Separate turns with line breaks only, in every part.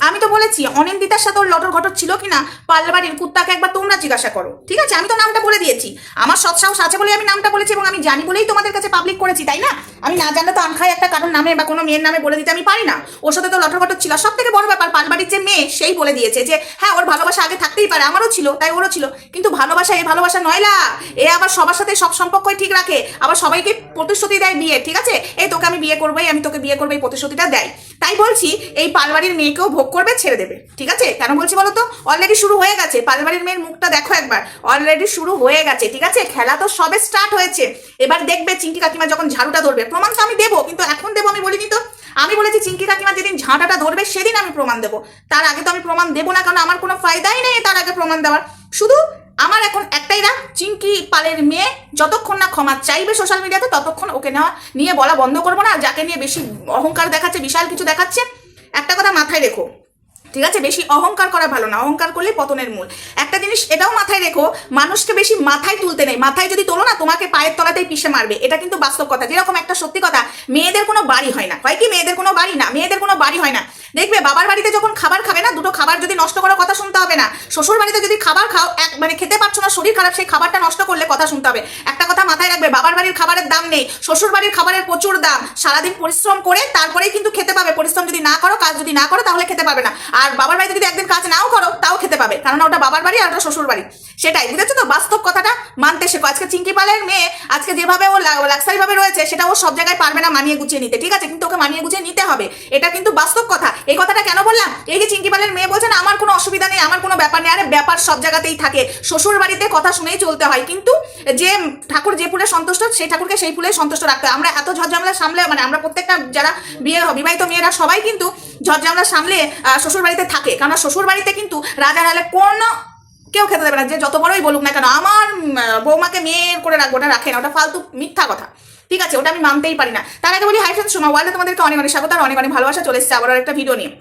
আমি তো বলেছি, অনিন্দিতার সাথে ওর লটর ঘটর ছিল কিনা পার্লার বাড়ির কুত্তাকে একবার তোমরা জিজ্ঞাসা করো। ঠিক আছে? আমি তো নামটা বলে দিয়েছি। আমার সৎসাহস আছে বলে আমি নামটা বলেছি এবং আমি জানি বলেই তোমাদের কাছে পাবলিক করেছি, তাই না? আমি না জানলে তো আনখাই একটা কারোর নামে বা কোনো মেয়ের নামে বলে দিতে আমি পারি না। ওর সাথে তো লটর ঘটর ছিল। সব থেকে বড় ব্যাপার পালবাড়ির যে মেয়ে, সেই বলে দিয়েছে যে হ্যাঁ ওর ভালোবাসা আগে থাকতেই পারে, আমারও ছিল, তাই ওরও ছিল। কিন্তু ভালোবাসা এই ভালোবাসা নয়লা এ আবার সবার সাথে সব সম্পর্কই ঠিক রাখে। আবার সবাইকে প্রতিশ্রুতি দেয় বিয়ে, ঠিক আছে? এই তোকে আমি বিয়ে করবোই, আমি তোকে বিয়ে করব এই প্রতিশ্রুতিটা দেয়। তাই বলছি, এই পালবাড়ির মেয়েকেও ভোগ করবে ছেড়ে দেবে, ঠিক আছে? কেন বলছি বলো তো? অলরেডি শুরু হয়ে গেছে। পালবাড়ির মেয়ের মুখটা দেখো একবার। অলরেডি শুরু হয়ে গেছে, ঠিক আছে? খেলা তো সবে স্টার্ট হয়েছে। এবার দেখবে চিঙ্কি কাকিমা যখন ঝাড়ুটা ধরবে, প্রমাণ তো আমি দেবো, কিন্তু এখন দেবো আমি বলিনি তো। আমি বলেছি চিঙ্কি কাকিমা যেদিন ঝাঁটাটা ধরবে, সেদিন আমি প্রমাণ দেবো। তার আগে তো আমি প্রমাণ দেবো না, কারণ আমার কোনো ফায়দাই নেই তার আগে প্রমাণ দেওয়ার। শুধু আমার এখন একটাই রাগ চিঙ্কি পালের মেয়ে যতক্ষণ না ক্ষমা চাইবে সোশ্যাল মিডিয়াতে ততক্ষণ ওকে নেওয়া নিয়ে বলা বন্ধ করব না। আর যাকে নিয়ে বেশি অহংকার দেখাচ্ছে, বিশাল কিছু দেখাচ্ছে, একটা কথা মাথায় রেখো। ঠিক আছে? বেশি অহংকার করা ভালো না, অহংকার করলে পতনের মূল। একটা জিনিস এটাও মাথায় রেখো, মানুষকে বেশি মাথায় তুলতে নেই। মাথায় যদি তোলো না, তোমাকে পায়ের তলাতেই পিষে মারবে। এটা কিন্তু বাস্তব কথা। যেরকম একটা সত্যি কথা, মেয়েদের কোনো বাড়ি হয় না। হয় কি মেয়েদের কোনো বাড়ি না? মেয়েদের কোনো বাড়ি হয় না। দেখবে, বাবার বাড়িতে যখন খাবার খাবে না, দুটো খাবার যদি নষ্ট করার কথা শুনতে হবে না, শ্বশুর বাড়িতে যদি খাবার খাও, এক মানে খেতে পারছ না, শরীর খারাপ, সেই খাবারটা নষ্ট করলে কথা শুনতে হবে। একটা কথা মাথায় রাখবে, বাবার বাড়ির খাবারের দাম নেই, শ্বশুর বাড়ির খাবারের প্রচুর দাম। সারাদিন পরিশ্রম করে তারপরেই কিন্তু খেতে পাবে। পরিশ্রম যদি না করো, কাজ যদি না করো, তাহলে খেতে পাবে না। আর বাবার বাড়িতে যদি একদিন কাজ নাও করো, তাও খেতে পাবে। কারণ ওটা বাবার বাড়ি আর ওটা শ্বশুর বাড়ি। সেটাই, বুঝেছ তো? বাস্তব কথাটা মানতে শেখো। আজকে চিঙ্কি পালের মেয়ে, আজকে যেভাবে ও লাক্সারি ভাবে রয়েছে, সেটা ও সব জায়গায় পারবে না মানিয়ে গুছিয়ে নিতে। ঠিক আছে? কিন্তু ওকে মানিয়ে গুছিয়ে নিতে হবে। এটা কিন্তু বাস্তব কথা। এই কথাটা কেন বললাম? এই যে চিঙ্কি পালের মেয়ে বলছে না, আমার কোনো অসুবিধা নেই, আমার কোনো ব্যাপার নেই। আরে, ব্যাপার সব জায়গাতেই থাকে। শ্বশুর বাড়িতে কথা শুনেই চলতে হয়। কিন্তু যে ঠাকুর যে ফুলে সন্তুষ্ট, সেই ঠাকুরকে সেই ফুলে সন্তুষ্ট রাখতে হয়। আমরা এত ঝড়ঝামলা সামলে মানে আমরা প্রত্যেকটা যারা বিয়ে বিবাহিত মেয়েরা, সবাই কিন্তু ঝড়ঝামলা সামলে শ্বশুর বাড়িতে থাকে। কারণ শ্বশুর বাড়িতে কিন্তু রাজা হালে কোনো কেউ খেতে দেবে না। যে যত বড়ই বলুক না কেন, আমার বৌমাকে মেয়ের করে রাখব, ওটা রাখে না, ওটা ফালতু মিথ্যা কথা। ঠিক আছে, ওটা আমি মানতেই পারি না। তার আগে বলি, হাই ফ্রেন্ড সোমা, ওয়ার্ল্ডে তোমাদেরকে অনেক অনেক স্বাগত, আর অনেক অনেক ভালোবাসা চলে এসেছে। আবার একটা ভিডিও নিয়ে।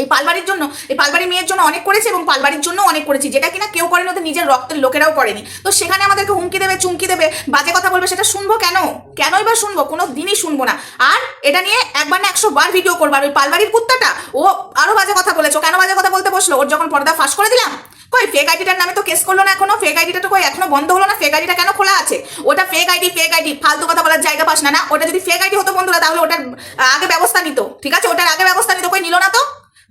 এই পালবাড়ির জন্য, এই পালবাড়ির মেয়ের জন্য অনেক করেছি এবং পালবাড়ির জন্য অনেক করেছি। যেটা কিনা কেউ করেনি, ওদের নিজের রক্তের লোকেরাও করেনি। তো সেখানে আমাদেরকে হুমকি দেবে, চুমকি দেবে, বাজে কথা বলবে, সেটা শুনব কেন? কেনই বা শুনব? কোনো দিনই শুনব না। আর এটা নিয়ে একবার না একশো বার ভিডিও করব। আর ওই পালবাড়ির কুত্তাটা, ও আরও বাজে কথা বলেছ। কেন বাজে কথা বলতে বসল? ওর যখন পর্দা ফাঁস করে দিলাম, কই ফেক আইডিটার নামে তো কেস করল না এখনও? ফেক আইডিটা তো কই এখনও বন্ধ হলো না? ফেক আইডিটা কেন খোলা আছে? ওটা ফেক আইডি ফেক আইডি ফালতু কথা বলার জায়গা পাস না না? ওটা যদি ফেক আইডি হতো বন্ধুরা, তাহলে ওটার আগে ব্যবস্থা নিত। ঠিক আছে? ওটার আগে ব্যবস্থা নিত। কই নিল না তো?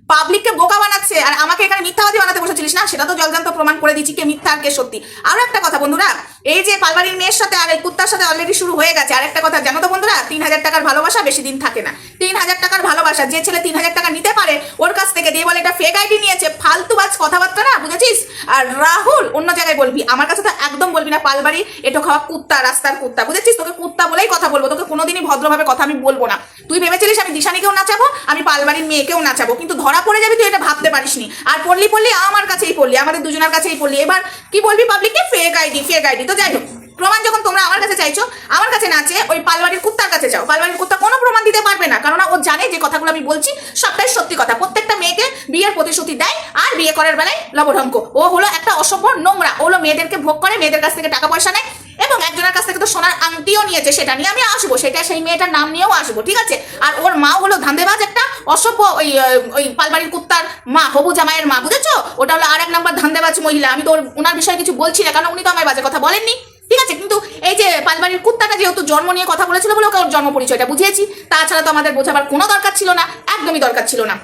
পাবলিককে বোকা বানাচ্ছে আর আমাকে এখানে মিথ্যাবাদী বানাতে বসেছিলিস না? সেটা তো জলজান্ত প্রমাণ করে দিচ্ছি কে মিথ্যা আর কে সত্যি। আরও একটা কথা বন্ধুরা, এই যে পালবাড়ির মেয়ের সাথে আর এই কুত্তার সাথে অলরেডি শুরু হয়ে গেছে, আর একটা কথা জানো তো বন্ধুরা, তিন হাজার টাকার ভালোবাসা বেশি দিন থাকে না। তিন হাজার টাকার ভালোবাসা, যে ছেলে তিন হাজার টাকা নিতে পারে, ওর কাছ থেকে দিয়ে বলে এটা ফেক আইডি নিয়েছে, ফালতু বাজ কথাবার্তা না, বুঝেছিস? আর রাহুল, অন্য জায়গায় বলবি, আমার কাছে তো একদম বলবি না, পালবাড়ি, এটো খাওয়া কুত্তা, রাস্তার কুত্তা, বুঝেছিস? তোকে কুত্তা বলেই কথা বলব, তোকে কোনোদিনই ভদ্রভাবে কথা আমি বলব না। তুই ভেবেছিলিস আমি দিশানিকেও নাচাবো, আমি পালবাড়ির মেয়েকেও নাচাবো, কিন্তু ধরা পড়ে যাবি তুই এটা ভাবতে পারিসনি আর পড়লি পড়লি আমার কাছেই পড়লি, আমাদের দুজনের কাছেই পড়লি। এবার কি বলবি পাবলিককে ফেক আইডি ফেক আইডি তো যাই হোক প্রমাণ যখন তোমরা আমার কাছে চাইছো, আমার কাছে না চেয়ে ওই পালবাড়ির কুত্তার কাছে যাও। পালবাড়ির কুত্তা কোনো প্রমাণ দিতে পারবে না কারণ ও জানে যে কথাগুলো আমি বলছি, সবটাই সত্যি কথা। প্রত্যেকটা মেয়েকে বিয়ের প্রতিশ্রুতি দেয় আর বিয়ে করার বেলায় লবঢঙ্ক ও হলো একটা অসভ্য নোংরা। ও হলো মেয়েদেরকে ভোগ করে, মেয়েদের কাছ থেকে টাকা পয়সা নেয় এবং একজনের কাছ থেকে তো সোনার আংটিও নিয়েছে, সেটা নিয়ে আমি আসব। সেটা সেই মেয়েটার নাম নিয়েও আসব, ঠিক আছে? আর ওর মা হলো ধান্দেবাজ, একটা অসভ্য ওই ওই পালবাড়ির কুত্তার মা, হবু জামাইয়ের মা, বুঝেছ? ওটা হলো আর এক নম্বর ধান্দেবাজ মহিলা। আমি তো ওনার বিষয়ে কিছু বলছি না, কারণ উনি তো আমার বাজে কথা বলেননি, ঠিক আছে? কিন্তু এই যে পালবাড়ির কুত্তাটা যেহেতু জন্ম নিয়ে কথা বলেছিল বলে ওকে ওর জন্ম পরিচয়টা বুঝিয়েছি, তাছাড়া তো আমাদের বোঝাবার কোনো দরকার ছিল না, একদমই দরকার ছিল না।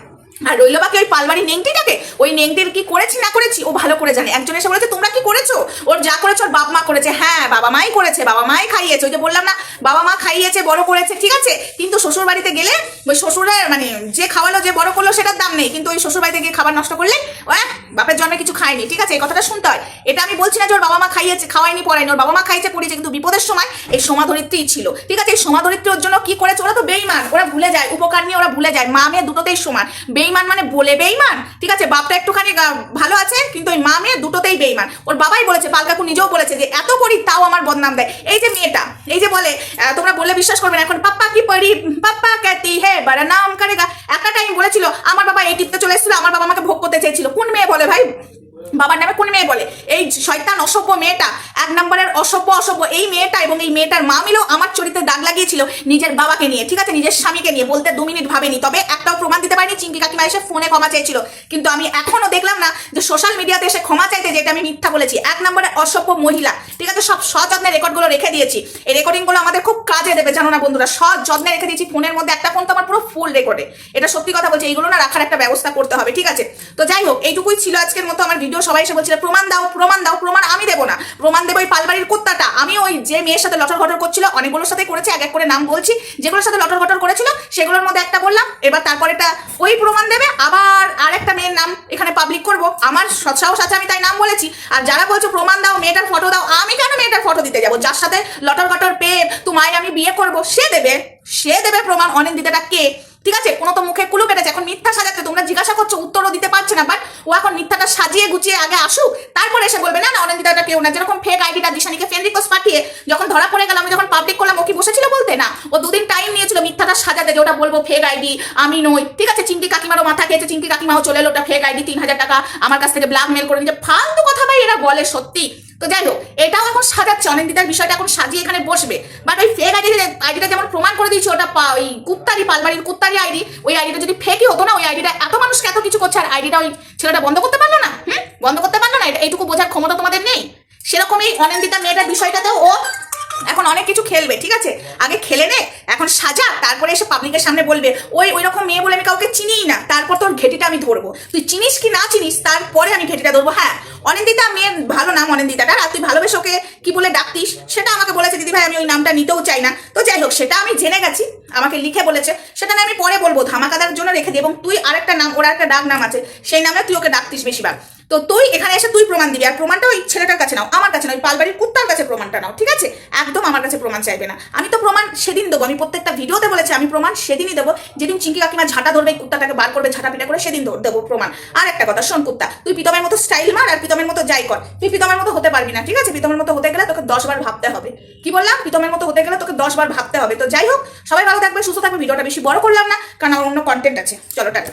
আর রইল বাকি ওই পালবাড়ি নেংটিটাকে? ওই নেংটির কি করেছি না করেছি? ও ভালো করে জানে। একজন এসে বলেছে, তোমরা কি করেছ? ওর যা করেছ, ওর বাবা মা করেছে। হ্যাঁ বাবা মাই করেছে, বাবা মাই খাইয়েছে। ওই যে বললাম না, বাবা মা খাইয়েছে, বড় করেছে, ঠিক আছে? কিন্তু শ্বশুর বাড়িতে গেলে ওই শ্বশুরের মানে যে খাওয়ালো, যে বড় করল, সেটার দাম নেই। কিন্তু ওই শ্বশুর বাড়িতে গিয়ে খাবার নষ্ট করলে, ও বাপের জন্য কিছু খায়নি, ঠিক আছে? এই কথাটা শুনতে হয়। এটা আমি বলছি না যে ওর বাবা মা খাইয়েছে খাওয়াইনি পড়ায়নি। ওর বাবা মা খাইছে পড়িয়েছে। কিন্তু বিপদের সময় এই সমাধরিত্রী ছিল। ঠিক আছে? এই সমাধরিত্রী ওর জন্য কি করেছে? ওরা তো বেইমান ওরা ভুলে যায়, উপকার নিয়ে ওরা ভুলে যায়। মা মেয়ে দুটোতেই সমান। বেইমান মানে বলে বেইমান? ঠিক আছে, বাপটা একটুখানি ভালো আছে, কিন্তু ওই মা মেয়ে দুটোতেই বেইমান। ওর বাবাই বলেছে পালকাকু নিজেও বলেছে যে, এত করি তাও আমার বদনাম দেয়। এই যে মেয়েটা, এই যে বলে তোমরা বললে বিশ্বাস করবে না, এখন পাপ্পা কি পড়ি পাপ্পা ক্যাতি হে বারা নাম করেগা একটা টাইম বলেছিল, আমার বাবা এই টিপতে চলে এসেছিল, আমার বাবা আমাকে ভোগ করতে চেয়েছিল। কোন মেয়ে বলে ভাই? বাবার নামে কোন মেয়ে বলে? এই শয়তান অসভ্য মেয়েটা এক নম্বরের অসভ্য অসভ্য এই মেয়েটা এবং এই মেয়েটার মা মিলেও আমার চরিত্রে দাগ লাগিয়েছিল নিজের বাবাকে নিয়ে, ঠিক আছে? নিজের স্বামীকে নিয়ে, বলতে দু মিনিট ভাবেনি। তবে একটাও প্রমাণ দিতে পারিনি চিঙ্কি কাকিমা এসে ফোনে ক্ষমা চাইছিল কিন্তু আমি এখনও দেখলাম না যে সোশ্যাল মিডিয়াতে এসে ক্ষমা চাইতে যে এটা আমি মিথ্যা বলেছি। এক নম্বরে অসভ্য মহিলা, ঠিক আছে? সব সযত্নে রেকর্ডগুলো রেখে দিয়েছি। এই রেকর্ডিংগুলো আমাদের খুব কাজে দেবে, জানো না বন্ধুরা? সযত্নে রেখে দিয়েছি, ফোনের মধ্যে একটা ফোন তো আমার পুরো ফুল রেকর্ডে এটা সত্যি কথা বলছি, এইগুলো না রাখার একটা ব্যবস্থা করতে হবে, ঠিক আছে? তো যাই হোক, এইটুকুই ছিল আজকের মতো আমার ভিডিও সবাই এসে বলছিল, প্রমাণ দাও প্রমাণ দাও, প্রমাণ আমি দেবো না। প্রমাণ দেবো ওই পালবাড়ির কুত্তাটা। আমি ওই যে মেয়ের সাথে লটর ঘটর করছিল, অনেকগুলোর সাথে করেছে, এক এক করে নাম বলছি। যেগুলোর সাথে লটর ঘটর করেছিল, সেগুলোর মধ্যে একটা বললাম, এবার তারপর এটা ওই প্রমাণ দেবে। আবার আরেকটা মেয়ের নাম এখানে পাবলিক করব। আমার সৎসাহস আছে, আমি তাই নাম বলেছি। আর যারা বলছো, প্রমাণ দাও, মেয়েটার ফটো দাও, আমি কেন মেয়েটার ফটো দিতে যাব? যার সাথে লটর ঘটর পেয়ে তোমায় আমি বিয়ে করব, সে দেবে সে দেবে প্রমাণ। অনেক দিতেটা কে? ঠিক আছে? কোনো তো মুখে কুলু কেটেছে এখন মিথ্যা সাজাতে তোমরা জিজ্ঞাসা করছ, উত্তরও দিতে পারছে না বাট ও এখন মিথ্যাটা সাজিয়ে গুছিয়ে আগে আসুক, তারপরে এসে বলবে, না না অনিন্দিতাটা কেউ না। যেরকম ফেক আইডিটা দিশানিকে ফ্রেন্ড রিকোয়েস্ট পাঠিয়ে যখন ধরা পড়ে গেলাম আমি যখন পাবলিক করলাম, ও কি বসেছিল বলতে? না, ও দুদিন টাইম নিয়েছিল মিথ্যাটা সাজাতে যে ওটা বলব ফেক আইডি আমি নই। ঠিক আছে? চিঙ্কি কাকিমারও মাথা খেয়েছে চিঙ্কি কাকিমাও চলে এলো, ওটা ফেক আইডি তিন হাজার টাকা আমার কাছ থেকে ব্ল্যাকমেল করে নিচ্ছে ফালতু কথা ভাই, এরা বলে সত্যি। তো যাই হোক, এটাও এখন সাজাচ্ছে, অনিন্দিতার বিষয়টা এখন সাজিয়ে এখানে বসবে। বাট ওই ফেক আইডি আইডিটা যেমন প্রমাণ করে দিয়েছে, ওটা ওই কুত্তারি, পালবাড়ির কুত্তারি আইডি ওই আইডিটা যদি ফেকই হতো না, ওই আইডিটা এত মানুষকে এত কিছু করছে, আর আইডিটা ওই ছেলেটা বন্ধ করতে পারল না? হুম? বন্ধ করতে পারল না? এটা এইটুকু বোঝার ক্ষমতা তোমাদের নেই? সেরকমই এই অনিন্দিতা মেয়েটার বিষয়টাতেও ও এখন অনেক কিছু খেলবে, ঠিক আছে? আগে খেলে নে, এখন সাজা, তারপরে এসে পাবলিকের সামনে বলবে, ওই ওই রকম মেয়ে বলে আমি কাউকে চিনিই না, তারপর তোর ঘেটিটা আমি ধরবো। তুই চিনিস কি না চিনিস, তারপরে আমি ঘেটিটা ধরবো। হ্যাঁ অনিন্দিতা মেয়ের ভালো নাম অনিন্দিতাটা আর তুই ভালোবেসে ওকে কি বলে ডাকতিস? সেটা আমাকে বলেছে, দিদি ভাই, আমি ওই নামটা নিতেও চাই না। তো যাই হোক, সেটা আমি জেনে গেছি, আমাকে লিখে বলেছে। সেটা না আমি পরে বলব, ধামাকাদার জন্য রেখে দিই, এবং তুই আরেকটা নাম, ওর একটা ডাক নাম আছে, সেই নামে তুই ওকে ডাকতিস বেশিরভাগ। তো তুই এখানে এসে তুই প্রমাণ দিবি, আর প্রমাণটা ওই ছেলেটার কাছে নাও, আমার কাছে না ওই পালবাড়ির কুত্তার কাছে প্রমাণটা নাও, ঠিক আছে? একদম আমার কাছে প্রমাণ চাইবে না। আমি তো প্রমাণ সেদিন দেবো, আমি প্রত্যেকটা ভিডিওতে বলেছি, আমি প্রমাণ সেদিনই দেবো, যেদিন চিঙ্কি কাকিমা ঝাঁটা ধরবে কুত্তাটাকে বার করবে ঝাঁটা পিটা করে সেদিন দেবো প্রমাণ। আর একটা কথা, শোন কুত্তা, তুই প্রীতমের মতো স্টাইল মার, আর প্রীতমের মতো যাই কর। তুই প্রীতমের মতো হতে পারবি না, ঠিক আছে? প্রীতমের মতো হতে গেলে তোকে দশ বার ভাবতে হবে। কি বললাম? প্রীতমের মতো হতে গেলে তোকে দশ বার ভাবতে হবে। তো যাই হোক, সবাই ভালো থাকবে, সুস্থ থাকবে, ভিডিওটা বেশি বড় করলাম না, কারণ আমার অন্য কন্টেন্ট আছে। চলো, টাটা।